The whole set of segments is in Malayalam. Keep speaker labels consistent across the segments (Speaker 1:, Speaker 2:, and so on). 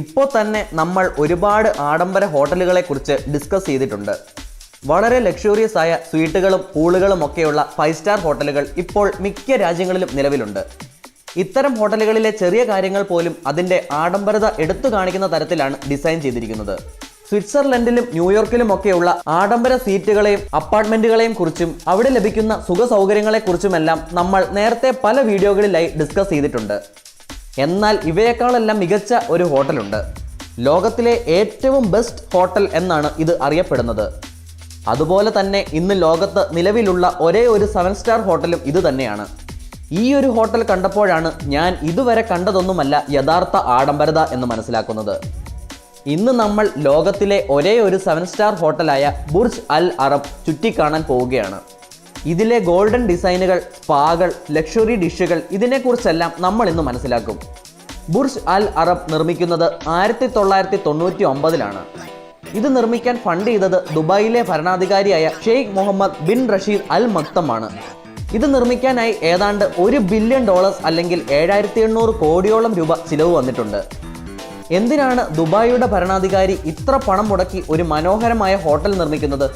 Speaker 1: ഇപ്പോൾ തന്നെ നമ്മൾ ഒരുപാട് ആഡംബര ഹോട്ടലുകളെ കുറിച്ച് ഡിസ്കസ് ചെയ്തിട്ടുണ്ട്. വളരെ ലക്ഷൂറിയസ് ആയ സ്വീറ്റുകളും പൂളുകളും ഒക്കെയുള്ള ഫൈവ് സ്റ്റാർ ഹോട്ടലുകൾ ഇപ്പോൾ മിക്ക രാജ്യങ്ങളിലും നിലവിലുണ്ട്. ഇത്തരം ഹോട്ടലുകളിലെ ചെറിയ കാര്യങ്ങൾ പോലും അതിന്റെ ആഡംബരത എടുത്തു കാണിക്കുന്ന തരത്തിലാണ് ഡിസൈൻ ചെയ്തിരിക്കുന്നത്. സ്വിറ്റ്സർലൻഡിലും ന്യൂയോർക്കിലും ഒക്കെയുള്ള ആഡംബര സീറ്റുകളെയും അപ്പാർട്ട്മെന്റുകളെയും കുറിച്ചും അവിടെ ലഭിക്കുന്ന സുഖ സൗകര്യങ്ങളെക്കുറിച്ചുമെല്ലാം നമ്മൾ നേരത്തെ പല വീഡിയോകളിലായി ഡിസ്കസ് ചെയ്തിട്ടുണ്ട്. എന്നാൽ ഇവയേക്കാളെല്ലാം മികച്ച ഒരു ഹോട്ടലുണ്ട്. ലോകത്തിലെ ഏറ്റവും ബെസ്റ്റ് ഹോട്ടൽ എന്നാണ് ഇത് അറിയപ്പെടുന്നത്. അതുപോലെ തന്നെ ഇന്ന് ലോകത്ത് നിലവിലുള്ള ഒരേ ഒരു സെവൻ സ്റ്റാർ ഹോട്ടലും ഇത് തന്നെയാണ്. ഈ ഒരു ഹോട്ടൽ കണ്ടപ്പോഴാണ് ഞാൻ ഇതുവരെ കണ്ടതൊന്നുമല്ല യഥാർത്ഥ ആഡംബരത എന്ന് മനസ്സിലാക്കുന്നത്. ഇന്ന് നമ്മൾ ലോകത്തിലെ ഒരേ ഒരു സെവൻ സ്റ്റാർ ഹോട്ടലായ ബുർജ് അൽ അറബ് ചുറ്റിക്കാണാൻ പോവുകയാണ്. ഇതിലെ ഗോൾഡൻ ഡിസൈനുകൾ സ്പാകൾ ലക്ഷറി ഡിഷുകൾ ഇതിനെക്കുറിച്ചെല്ലാം നമ്മൾ ഇന്ന് മനസ്സിലാക്കും. ബുർജ് അൽ അറബ് നിർമ്മിക്കുന്നത് ആയിരത്തി തൊള്ളായിരത്തി തൊണ്ണൂറ്റി ഒമ്പതിലാണ് ഇത് നിർമ്മിക്കാൻ ഫണ്ട് ചെയ്തത് ദുബായിലെ ഭരണാധികാരിയായ Sheikh Mohammed bin Rashid Al മക്തമാണ്. ഇത് നിർമ്മിക്കാനായി ഏതാണ്ട് ഒരു ബില്യൺ ഡോളേഴ്സ് അല്ലെങ്കിൽ ഏഴായിരത്തി എണ്ണൂറ് കോടിയോളം രൂപ ചിലവ് വന്നിട്ടുണ്ട്. എന്തിനാണ് ദുബായിയുടെ ഭരണാധികാരി ഇത്ര പണം മുടക്കി ഒരു മനോഹരമായ ഹോട്ടൽ നിർമ്മിക്കുന്നത്?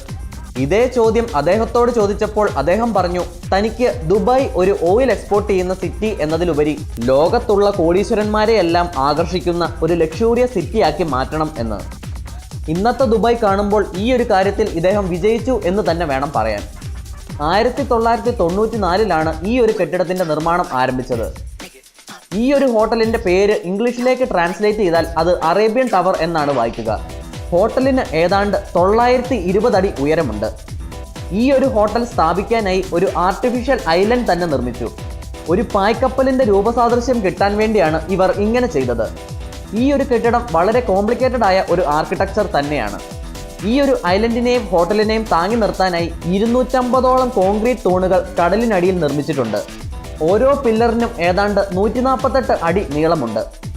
Speaker 1: ഇതേ ചോദ്യം അദ്ദേഹത്തോട് ചോദിച്ചപ്പോൾ അദ്ദേഹം പറഞ്ഞു തനിക്ക് ദുബായ് ഒരു ഓയിൽ എക്സ്പോർട്ട് ചെയ്യുന്ന സിറ്റി എന്നതിലുപരി ലോകത്തുള്ള കോടീശ്വരന്മാരെയെല്ലാം ആകർഷിക്കുന്ന ഒരു ലക്ഷൂറിയസ് സിറ്റിയാക്കി മാറ്റണം എന്ന്. ഇന്നത്തെ ദുബായ് കാണുമ്പോൾ ഈ ഒരു കാര്യത്തിൽ ഇദ്ദേഹം വിജയിച്ചു എന്ന് തന്നെ വേണം പറയാൻ. ആയിരത്തി തൊള്ളായിരത്തി തൊണ്ണൂറ്റി നാലിലാണ് ഈ ഒരു കെട്ടിടത്തിന്റെ നിർമ്മാണം ആരംഭിച്ചത്. ഈ ഒരു ഹോട്ടലിന്റെ പേര് ഇംഗ്ലീഷിലേക്ക് ട്രാൻസ്ലേറ്റ് ചെയ്താൽ അത് അറേബ്യൻ ടവർ എന്നാണ് വായിക്കുക. ഹോട്ടലിന് ഏതാണ്ട് തൊള്ളായിരത്തി ഇരുപത് അടി ഉയരമുണ്ട്. ഈ ഒരു ഹോട്ടൽ സ്ഥാപിക്കാനായി ഒരു ആർട്ടിഫിഷ്യൽ ഐലൻഡ് തന്നെ നിർമ്മിച്ചു. ഒരു പായ്ക്കപ്പലിന്റെ രൂപസാദൃശ്യം കിട്ടാൻ വേണ്ടിയാണ് ഇവർ ഇങ്ങനെ ചെയ്തത്. ഈ ഒരു കെട്ടിടം വളരെ കോംപ്ലിക്കേറ്റഡ് ആയ ഒരു ആർക്കിടെക്ചർ തന്നെയാണ്. ഈ ഒരു ഐലൻഡിനെയും ഹോട്ടലിനെയും താങ്ങി നിർത്താനായി ഇരുന്നൂറ്റമ്പതോളം കോൺക്രീറ്റ് തൂണുകൾ കടലിനടിയിൽ നിർമ്മിച്ചിട്ടുണ്ട്. ഓരോ പില്ലറിനും ഏതാണ്ട് നൂറ്റി അടി നീളമുണ്ട്.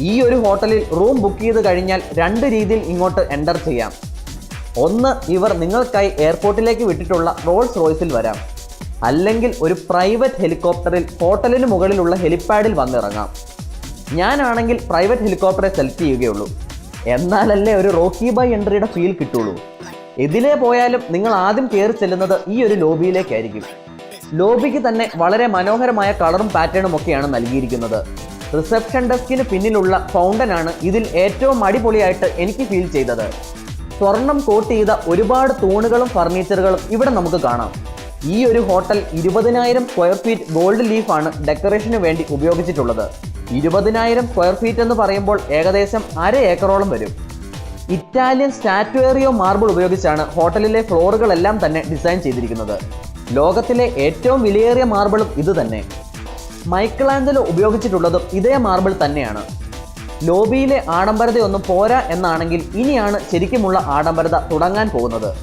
Speaker 1: ഈ ഒരു ഹോട്ടലിൽ റൂം ബുക്ക് ചെയ്ത് കഴിഞ്ഞാൽ രണ്ട് രീതിയിൽ ഇങ്ങോട്ട് എന്റർ ചെയ്യാം. ഒന്ന് ഇവർ നിങ്ങൾക്കായി എയർപോർട്ടിലേക്ക് വിട്ടിട്ടുള്ള റോൾസ് റോയ്സിൽ വരാം. അല്ലെങ്കിൽ ഒരു പ്രൈവറ്റ് ഹെലികോപ്റ്ററിൽ ഹോട്ടലിന് മുകളിലുള്ള ഹെലിപ്പാഡിൽ വന്നിറങ്ങാം. ഞാനാണെങ്കിൽ പ്രൈവറ്റ് ഹെലികോപ്റ്ററെ സെലക്ട് ചെയ്യുകയുള്ളൂ. എന്നാലല്ലേ ഒരു റോക്കി ബൈ എൻട്രിയുടെ ഫീൽ കിട്ടുള്ളൂ. എതിലേ പോയാലും നിങ്ങൾ ആദ്യം കയറി ചെല്ലുന്നത് ഈ ഒരു ലോബിയിലേക്കായിരിക്കും. ലോബിക്ക് തന്നെ വളരെ മനോഹരമായ കളറും പാറ്റേണും ഒക്കെയാണ് നൽകിയിരിക്കുന്നത്. റിസപ്ഷൻ ഡെസ്കിന് പിന്നിലുള്ള ഫൗണ്ടനാണ് ഇതിൽ ഏറ്റവും അടിപൊളിയായിട്ട് എനിക്ക് ഫീൽ ചെയ്തത്. സ്വർണം കോട്ട് ചെയ്ത ഒരുപാട് തൂണുകളും ഫർണിച്ചറുകളും ഇവിടെ നമുക്ക് കാണാം. ഈ ഒരു ഹോട്ടൽ ഇരുപതിനായിരം സ്ക്വയർ ഫീറ്റ് ഗോൾഡ് ലീഫാണ് ഡെക്കറേഷന് വേണ്ടി ഉപയോഗിച്ചിട്ടുള്ളത്. ഇരുപതിനായിരം സ്ക്വയർ ഫീറ്റ് എന്ന് പറയുമ്പോൾ ഏകദേശം അര ഏക്കറോളം വരും. ഇറ്റാലിയൻ സ്റ്റാറ്റുവേറിയോ മാർബിൾ ഉപയോഗിച്ചാണ് ഹോട്ടലിലെ ഫ്ലോറുകളെല്ലാം തന്നെ ഡിസൈൻ ചെയ്തിരിക്കുന്നത്. ലോകത്തിലെ ഏറ്റവും വിലയേറിയ മാർബിളും ഇത് തന്നെ. മൈക്കിളാഞ്ചലോ ഉപയോഗിച്ചിട്ടുള്ളതും ഇതേ മാർബിൾ തന്നെയാണ്. ലോബിയിലെ ആഡംബരതയൊന്നും പോരാ എന്നാണെങ്കിൽ ഇനിയാണ് ശരിക്കുമുള്ള ആഡംബരത തുടങ്ങാൻ പോകുന്നത്.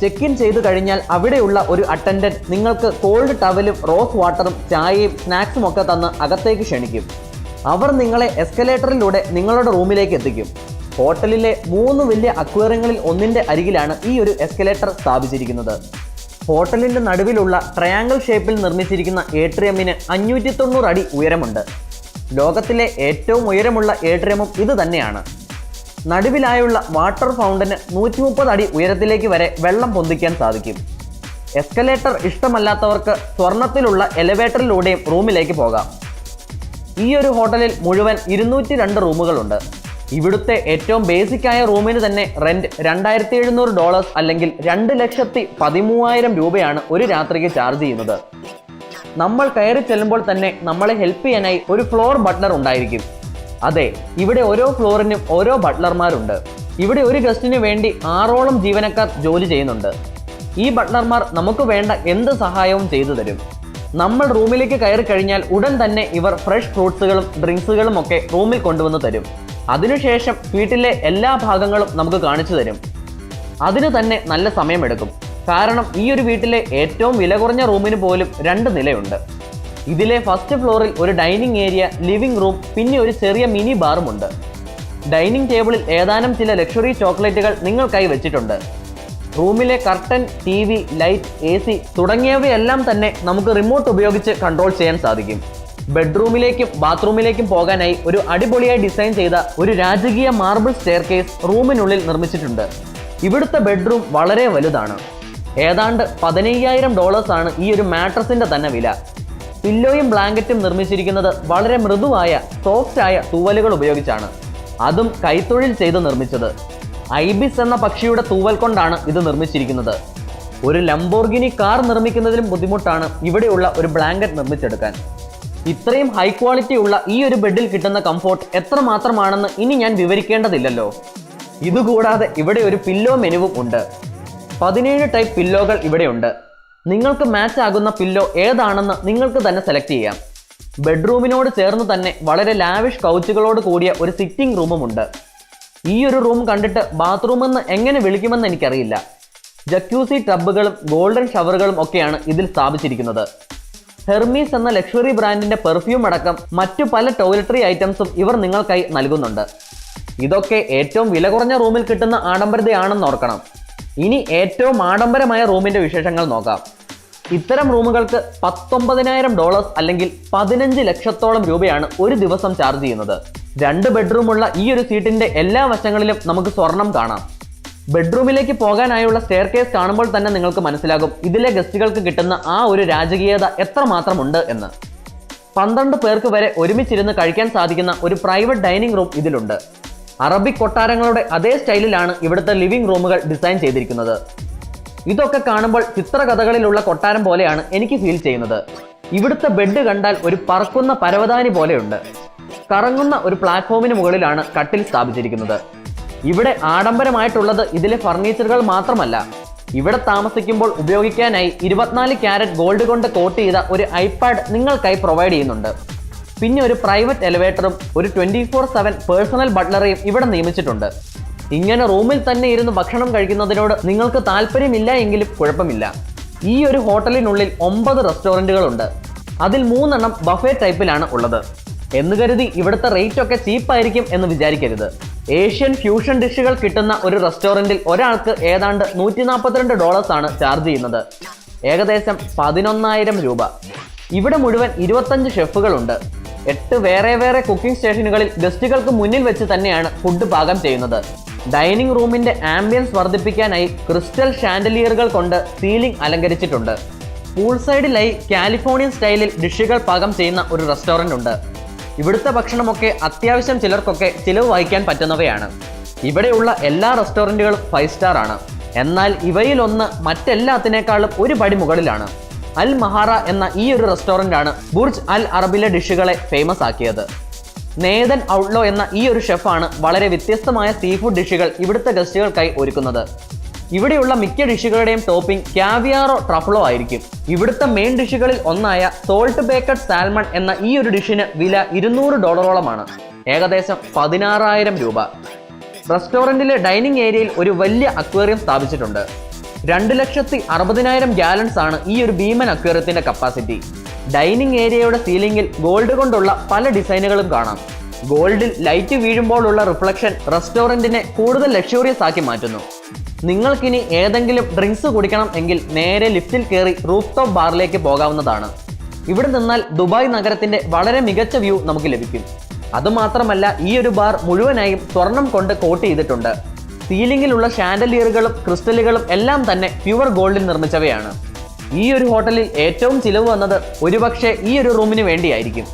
Speaker 1: ചെക്ക് ഇൻ ചെയ്തു കഴിഞ്ഞാൽ അവിടെയുള്ള ഒരു അറ്റൻഡന്റ് നിങ്ങൾക്ക് കോൾഡ് ടവലും റോസ് വാട്ടറും ചായയും സ്നാക്സും ഒക്കെ തന്ന് അകത്തേക്ക് ക്ഷണിക്കും. അവർ നിങ്ങളെ എസ്കലേറ്ററിലൂടെ നിങ്ങളുടെ റൂമിലേക്ക് എത്തിക്കും. ഹോട്ടലിലെ മൂന്ന് വലിയ അക്വേറിയങ്ങളിൽ ഒന്നിന്റെ അരികിലാണ് ഈ ഒരു എസ്കലേറ്റർ സ്ഥാപിച്ചിരിക്കുന്നത്. ഹോട്ടലിന്റെ നടുവിലുള്ള ട്രയാങ്കിൾ ഷേപ്പിൽ നിർമ്മിച്ചിരിക്കുന്ന ഏട്രിയമ്മിന് അഞ്ഞൂറ്റി തൊണ്ണൂറ് അടി ഉയരമുണ്ട്. ലോകത്തിലെ ഏറ്റവും ഉയരമുള്ള ഏട്രിയമും ഇത് തന്നെയാണ്. നടുവിലായുള്ള വാട്ടർ ഫൗണ്ടന് നൂറ്റി മുപ്പത് അടി ഉയരത്തിലേക്ക് വരെ വെള്ളം പൊന്തിക്കാൻ സാധിക്കും. എസ്കലേറ്റർ ഇഷ്ടമല്ലാത്തവർക്ക് സ്വർണത്തിലുള്ള എലിവേറ്ററിലൂടെയും റൂമിലേക്ക് പോകാം. ഈ ഒരു ഹോട്ടലിൽ മുഴുവൻ ഇരുന്നൂറ്റി രണ്ട് റൂമുകളുണ്ട് ഇവിടുത്തെ ഏറ്റവും ബേസിക് ആയ റൂമിന് തന്നെ റെന്റ് രണ്ടായിരത്തി എഴുന്നൂറ് ഡോളേഴ്സ് അല്ലെങ്കിൽ രണ്ട് ലക്ഷത്തി പതിമൂവായിരം രൂപയാണ് ഒരു രാത്രിക്ക് ചാർജ് ചെയ്യുന്നത്. നമ്മൾ കയറി ചെല്ലുമ്പോൾ തന്നെ നമ്മളെ ഹെൽപ്പ് ചെയ്യാനായി ഒരു ഫ്ലോർ ബട്ട്ലർ ഉണ്ടായിരിക്കും. അതെ ഇവിടെ ഓരോ ഫ്ലോറിനും ഓരോ ബട്ട്ലർമാരുണ്ട് ഇവിടെ ഒരു ഗസ്റ്റിന് വേണ്ടി ആറോളം ജീവനക്കാർ ജോലി ചെയ്യുന്നുണ്ട്. ഈ ബട്ട്ലർമാർ നമുക്ക് വേണ്ട എന്ത് സഹായവും ചെയ്തു തരും. നമ്മൾ റൂമിലേക്ക് കയറി കഴിഞ്ഞാൽ ഉടൻ തന്നെ ഇവർ ഫ്രഷ് ഫ്രൂട്ട്സുകളും ഡ്രിങ്ക്സുകളും ഒക്കെ റൂമിൽ കൊണ്ടുവന്ന് തരും. അതിനുശേഷം വീട്ടിലെ എല്ലാ ഭാഗങ്ങളും നമുക്ക് കാണിച്ചു തരും. അതിന് തന്നെ നല്ല സമയമെടുക്കും. കാരണം ഈ ഒരു വീട്ടിലെ ഏറ്റവും വില കുറഞ്ഞ റൂമിന് പോലും രണ്ട് നിലയുണ്ട്. ഇതിലെ ഫസ്റ്റ് ഫ്ലോറിൽ ഒരു ഡൈനിങ് ഏരിയ ലിവിംഗ് റൂം പിന്നെ ഒരു ചെറിയ മിനി ബാറുമുണ്ട് ഡൈനിങ് ടേബിളിൽ ഏതാനും ചില ലക്ഷറി ചോക്ലേറ്റുകൾ നിങ്ങൾക്കായി വെച്ചിട്ടുണ്ട്. റൂമിലെ curtain T V light A C തുടങ്ങിയവയെല്ലാം തന്നെ നമുക്ക് റിമോട്ട് ഉപയോഗിച്ച് കൺട്രോൾ ചെയ്യാൻ സാധിക്കും. ബെഡ്റൂമിലേക്കും ബാത്റൂമിലേക്കും പോകാനായി ഒരു അടിപൊളിയായി ഡിസൈൻ ചെയ്ത ഒരു രാജകീയ മാർബിൾ സ്റ്റെയർ കേസ് റൂമിനുള്ളിൽ നിർമ്മിച്ചിട്ടുണ്ട്. ഇവിടുത്തെ ബെഡ്റൂം വളരെ വലുതാണ്. ഏതാണ്ട് പതിനയ്യായിരം ഡോളേഴ്സാണ് ഈ ഒരു മാട്രസിന്റെ തന്നെ വില. പില്ലോയും ബ്ലാങ്കറ്റും നിർമ്മിച്ചിരിക്കുന്നത് വളരെ മൃദുവായ സോഫ്റ്റായ തൂവലുകൾ ഉപയോഗിച്ചാണ്. അതും കൈത്തൊഴിൽ ചെയ്ത് നിർമ്മിച്ചത്. ഐബിസ് എന്ന പക്ഷിയുടെ തൂവൽ കൊണ്ടാണ് ഇത് നിർമ്മിച്ചിരിക്കുന്നത്. ഒരു ലംബോർഗിനി കാർ നിർമ്മിക്കുന്നതിലും ബുദ്ധിമുട്ടാണ് ഇവിടെയുള്ള ഒരു ബ്ലാങ്കറ്റ് നിർമ്മിച്ചെടുക്കാൻ. ഇത്രയും ഹൈ ക്വാളിറ്റി ഉള്ള ഈ ഒരു ബെഡിൽ കിട്ടുന്ന കംഫോർട്ട് എത്രമാത്രമാണെന്ന് ഇനി ഞാൻ വിവരിക്കേണ്ടതില്ലല്ലോ. ഇതുകൂടാതെ ഇവിടെ ഒരു പില്ലോ മെനുവും ഉണ്ട്. പതിനേഴ് ടൈപ്പ് പില്ലോകൾ ഇവിടെയുണ്ട് നിങ്ങൾക്ക് മാച്ച് ആകുന്ന പില്ലോ ഏതാണെന്ന് നിങ്ങൾക്ക് തന്നെ സെലക്ട് ചെയ്യാം. ബെഡ്റൂമിനോട് ചേർന്ന് തന്നെ വളരെ ലാവിഷ് കൗച്ചുകളോട് കൂടിയ ഒരു സിറ്റിംഗ് റൂമും ഉണ്ട്. ഈ ഒരു റൂം കണ്ടിട്ട് ബാത്റൂം എന്ന് എങ്ങനെ വിളിക്കുമെന്ന് എനിക്കറിയില്ല. ജക്യൂസി ടബുകളും ഗോൾഡൻ ഷവറുകളും ഒക്കെയാണ് ഇതിൽ സ്ഥാപിച്ചിരിക്കുന്നത്. ഹെർമീസ് എന്ന ലക്ഷറി ബ്രാൻഡിന്റെ പെർഫ്യൂം അടക്കം മറ്റു പല ടോയ്ലറ്ററി ഐറ്റംസും ഇവർ നിങ്ങൾക്കായി നൽകുന്നുണ്ട്. ഇതൊക്കെ ഏറ്റവും വില കുറഞ്ഞ റൂമിൽ കിട്ടുന്ന ആഡംബരതയാണെന്ന് ഓർക്കണം. ഇനി ഏറ്റവും ആഡംബരമായ റൂമിന്റെ വിശേഷങ്ങൾ നോക്കാം. ഇത്തരം റൂമുകൾക്ക് പത്തൊമ്പതിനായിരം ഡോളേഴ്സ് അല്ലെങ്കിൽ പതിനഞ്ച് ലക്ഷത്തോളം രൂപയാണ് ഒരു ദിവസം ചാർജ് ചെയ്യുന്നത്. രണ്ട് ബെഡ്റൂമുള്ള ഈ ഒരു സീറ്റിന്റെ എല്ലാ വശങ്ങളിലും നമുക്ക് സ്വർണം കാണാം. ബെഡ്റൂമിലേക്ക് പോകാനായുള്ള സ്റ്റെയർ കേസ് കാണുമ്പോൾ തന്നെ നിങ്ങൾക്ക് മനസ്സിലാകും. ഇതിലെ ഗസ്റ്റുകൾക്ക് കിട്ടുന്ന ആ ഒരു രാജകീയത എത്രമാത്രം ഉണ്ട് എന്ന്. പന്ത്രണ്ട് പേർക്ക് വരെ ഒരുമിച്ചിരുന്ന് കഴിക്കാൻ സാധിക്കുന്ന ഒരു പ്രൈവറ്റ് ഡൈനിങ് റൂം ഇതിലുണ്ട്. അറബിക് കൊട്ടാരങ്ങളുടെ അതേ സ്റ്റൈലിലാണ് ഇവിടുത്തെ ലിവിംഗ് റൂമുകൾ ഡിസൈൻ ചെയ്തിരിക്കുന്നത്. ഇതൊക്കെ കാണുമ്പോൾ ചിത്രകഥകളിലുള്ള കൊട്ടാരം പോലെയാണ് എനിക്ക് ഫീൽ ചെയ്യുന്നത്. ഇവിടുത്തെ ബെഡ് കണ്ടാൽ ഒരു പറക്കുന്ന പരവതാനി പോലെയുണ്ട്. കറങ്ങുന്ന ഒരു പ്ലാറ്റ്ഫോമിന് മുകളിലാണ് കട്ടിൽ സ്ഥാപിച്ചിരിക്കുന്നത്. ഇവിടെ ആഡംബരമായിട്ടുള്ളത് ഇതിലെ ഫർണിച്ചറുകൾ മാത്രമല്ല. ഇവിടെ താമസിക്കുമ്പോൾ ഉപയോഗിക്കാനായി ഇരുപത്തിനാല് ക്യാരറ്റ് ഗോൾഡ് കൊണ്ട് കോട്ട് ചെയ്ത ഒരു ഐപാഡ് നിങ്ങൾക്കായി പ്രൊവൈഡ് ചെയ്യുന്നുണ്ട്. പിന്നെ ഒരു പ്രൈവറ്റ് എലിവേറ്ററും ഒരു ട്വന്റി ഫോർ സെവൻ പേഴ്സണൽ ബട്ട്ലറെയും ഇവിടെ നിയമിച്ചിട്ടുണ്ട്. ഇങ്ങനെ റൂമിൽ തന്നെ ഇരുന്ന് ഭക്ഷണം കഴിക്കുന്നതിനോട് നിങ്ങൾക്ക് താല്പര്യമില്ല എങ്കിലും കുഴപ്പമില്ല. ഈ ഒരു ഹോട്ടലിനുള്ളിൽ ഒമ്പത് റെസ്റ്റോറന്റുകളുണ്ട് അതിൽ മൂന്നെണ്ണം ബഫേ ടൈപ്പിലാണ് ഉള്ളത്. എന്ന് കരുതി ഇവിടുത്തെ റേറ്റ് ഒക്കെ ചീപ്പായിരിക്കും എന്ന് വിചാരിക്കരുത്. ഏഷ്യൻ ഫ്യൂഷൻ ഡിഷുകൾ കിട്ടുന്ന ഒരു റെസ്റ്റോറന്റിൽ ഒരാൾക്ക് ഏതാണ്ട് നൂറ്റി നാൽപ്പത്തിരണ്ട് ഡോളേഴ്സ് ആണ് ചാർജ് ചെയ്യുന്നത്. ഏകദേശം പതിനൊന്നായിരം രൂപ. ഇവിടെ മുഴുവൻ ഇരുപത്തഞ്ച് ഷെഫുകളുണ്ട്. എട്ട് വേറെ വേറെ കുക്കിംഗ് സ്റ്റേഷനുകളിൽ ഗസ്റ്റുകൾക്ക് മുന്നിൽ വെച്ച് തന്നെയാണ് ഫുഡ് പാകം ചെയ്യുന്നത്. ഡൈനിങ് റൂമിന്റെ ആംബിയൻസ് വർദ്ധിപ്പിക്കാനായി ക്രിസ്റ്റൽ ഷാൻഡലിയറുകൾ കൊണ്ട് സീലിംഗ് അലങ്കരിച്ചിട്ടുണ്ട്. പൂൾ സൈഡിലായി കാലിഫോർണിയൻ സ്റ്റൈലിൽ ഡിഷുകൾ പാകം ചെയ്യുന്ന ഒരു റെസ്റ്റോറന്റ് ഉണ്ട് ഇവിടുത്തെ ഭക്ഷണമൊക്കെ അത്യാവശ്യം ചിലർക്കൊക്കെ ചിലവ് വഹിക്കാൻ പറ്റുന്നവയാണ്. ഇവിടെയുള്ള എല്ലാ റെസ്റ്റോറന്റുകളും ഫൈവ് സ്റ്റാർ ആണ്. എന്നാൽ ഇവയിലൊന്ന് മറ്റെല്ലാത്തിനേക്കാളും ഒരു പടി മുകളിലാണ്. അൽ മഹാറ എന്ന ഈ ഒരു റെസ്റ്റോറന്റ് ആണ് ബുർജ് അൽ അറബിലെ ഡിഷുകളെ ഫേമസ് ആക്കിയത്. നേതൻ ഔട്ട്ലോ എന്ന ഈ ഒരു ഷെഫാണ് വളരെ വ്യത്യസ്തമായ സീ ഫുഡ് ഡിഷുകൾ ഇവിടുത്തെ ഗസ്റ്റുകൾക്കായി ഒരുക്കുന്നത്. ഇവിടെയുള്ള മിക്ക ഡിഷുകളുടെയും ടോപ്പിംഗ് ക്യാവിയാറോ ട്രഫിളോ ആയിരിക്കും. ഇവിടുത്തെ മെയിൻ ഡിഷുകളിൽ ഒന്നായ സോൾട്ട് ബേക്കഡ് സാൽമൺ എന്ന ഈ ഒരു ഡിഷിന് വില ഇരുന്നൂറ് ഡോളറോളമാണ്. ഏകദേശം പതിനാറായിരം രൂപ. റെസ്റ്റോറന്റിലെ ഡൈനിങ് ഏരിയയിൽ ഒരു വലിയ അക്വേറിയം സ്ഥാപിച്ചിട്ടുണ്ട്. രണ്ട് ലക്ഷത്തി അറുപതിനായിരം ഗാലൻസ് ആണ് ഈ ഒരു ഭീമൻ അക്വേറിയത്തിന്റെ കപ്പാസിറ്റി ഡൈനിങ് ഏരിയയുടെ സീലിംഗിൽ ഗോൾഡ് കൊണ്ടുള്ള പല ഡിസൈനുകളും കാണാം. ഗോൾഡിൽ ലൈറ്റ് വീഴുമ്പോഴുള്ള റിഫ്ലക്ഷൻ റെസ്റ്റോറന്റിനെ കൂടുതൽ ലക്ഷൂറിയസ് ആക്കി മാറ്റുന്നു. നിങ്ങൾക്കിനി ഏതെങ്കിലും ഡ്രിങ്ക്സ് കുടിക്കണം എങ്കിൽ നേരെ ലിഫ്റ്റിൽ കയറി റൂഫ് ടോപ്പ് ബാറിലേക്ക് പോകാവുന്നതാണ്. ഇവിടെ നിന്നാൽ ദുബായ് നഗരത്തിന്റെ വളരെ മികച്ച വ്യൂ നമുക്ക് ലഭിക്കും. അതുമാത്രമല്ല ഈ ഒരു ബാർ മുഴുവനായും സ്വർണം കൊണ്ട് കോട്ട് ചെയ്തിട്ടുണ്ട്. സീലിംഗിലുള്ള ഷാൻഡലിയറുകളും ക്രിസ്റ്റലുകളും എല്ലാം തന്നെ പ്യുവർ ഗോൾഡിൽ നിർമ്മിച്ചവയാണ്. ഈ ഒരു ഹോട്ടലിൽ ഏറ്റവും ചിലവ് വന്നത് ഒരുപക്ഷെ ഈ ഒരു റൂമിന് വേണ്ടിയായിരിക്കും.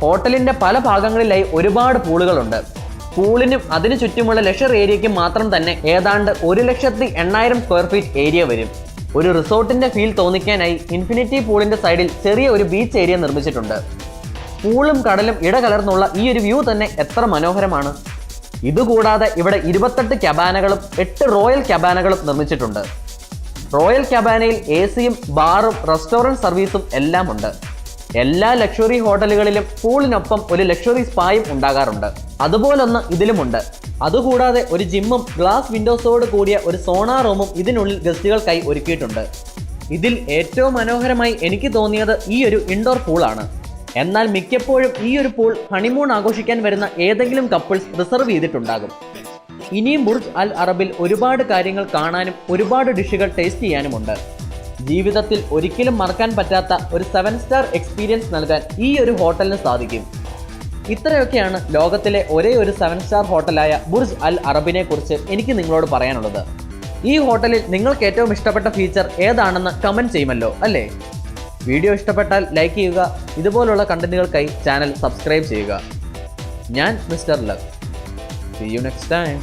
Speaker 1: ഹോട്ടലിന്റെ പല ഭാഗങ്ങളിലായി ഒരുപാട് പൂളുകളുണ്ട്. പൂളിനും അതിനു ചുറ്റുമുള്ള ലഷർ ഏരിയയ്ക്കും മാത്രം തന്നെ ഏതാണ്ട് ഒരു ലക്ഷത്തി എണ്ണായിരം സ്ക്വയർ ഫീറ്റ് ഏരിയ വരും. ഒരു റിസോർട്ടിന്റെ ഫീൽ തോന്നിക്കാനായി ഇൻഫിനിറ്റി പൂളിന്റെ സൈഡിൽ ചെറിയ ഒരു ബീച്ച് ഏരിയ നിർമ്മിച്ചിട്ടുണ്ട്. പൂളും കടലും ഇടകലർന്നുള്ള ഈ ഒരു വ്യൂ തന്നെ എത്ര മനോഹരമാണ്. ഇതുകൂടാതെ ഇവിടെ ഇരുപത്തെട്ട് ക്യബാനകളും എട്ട് റോയൽ ക്യബാനകളും നിർമ്മിച്ചിട്ടുണ്ട്. റോയൽ ക്യാബാനയിൽ എ സിയും ബാറും റെസ്റ്റോറന്റ് സർവീസും എല്ലാം ഉണ്ട് എല്ലാ ലക്ഷറി ഹോട്ടലുകളിലും പൂളിനൊപ്പം ഒരു ലക്ഷറി സ്പായും ഉണ്ടാകാറുണ്ട്. അതുപോലൊന്ന് ഇതിലുമുണ്ട്. അതുകൂടാതെ ഒരു ജിമ്മും ഗ്ലാസ് വിൻഡോസോട് കൂടിയ ഒരു സോണാ റൂമും ഇതിനുള്ളിൽ ഗസ്റ്റുകൾക്കായി ഒരുക്കിയിട്ടുണ്ട്. ഇതിൽ ഏറ്റവും മനോഹരമായി എനിക്ക് തോന്നിയത് ഈ ഒരു ഇൻഡോർ പൂളാണ് എന്നാൽ മിക്കപ്പോഴും ഈ ഒരു പൂൾ ഹണിമൂൺ ആഘോഷിക്കാൻ വരുന്ന ഏതെങ്കിലും കപ്പിൾസ് റിസർവ് ചെയ്തിട്ടുണ്ടാകും. ഇനിയും ബുർജ് അൽ അറബിൽ ഒരുപാട് കാര്യങ്ങൾ കാണാനും ഒരുപാട് ഡിഷുകൾ ടേസ്റ്റ് ചെയ്യാനുമുണ്ട്. ജീവിതത്തിൽ ഒരിക്കലും മറക്കാൻ പറ്റാത്ത ഒരു സെവൻ സ്റ്റാർ എക്സ്പീരിയൻസ് നൽകാൻ ഈ ഒരു ഹോട്ടലിന് സാധിക്കും. ഇത്രയൊക്കെയാണ് ലോകത്തിലെ ഒരേ ഒരു സെവൻ സ്റ്റാർ ഹോട്ടലായ ബുർജ് അൽ അറബിനെ കുറിച്ച് എനിക്ക് നിങ്ങളോട് പറയാനുള്ളത്. ഈ ഹോട്ടലിൽ നിങ്ങൾക്ക് ഏറ്റവും ഇഷ്ടപ്പെട്ട ഫീച്ചർ ഏതാണെന്ന് കമന്റ് ചെയ്യുമല്ലോ അല്ലേ? വീഡിയോ ഇഷ്ടപ്പെട്ടാൽ ലൈക്ക് ചെയ്യുക ഇതുപോലുള്ള കണ്ടന്റുകൾക്കായി ചാനൽ സബ്സ്ക്രൈബ് ചെയ്യുക. ഞാൻ mister Luck see you next time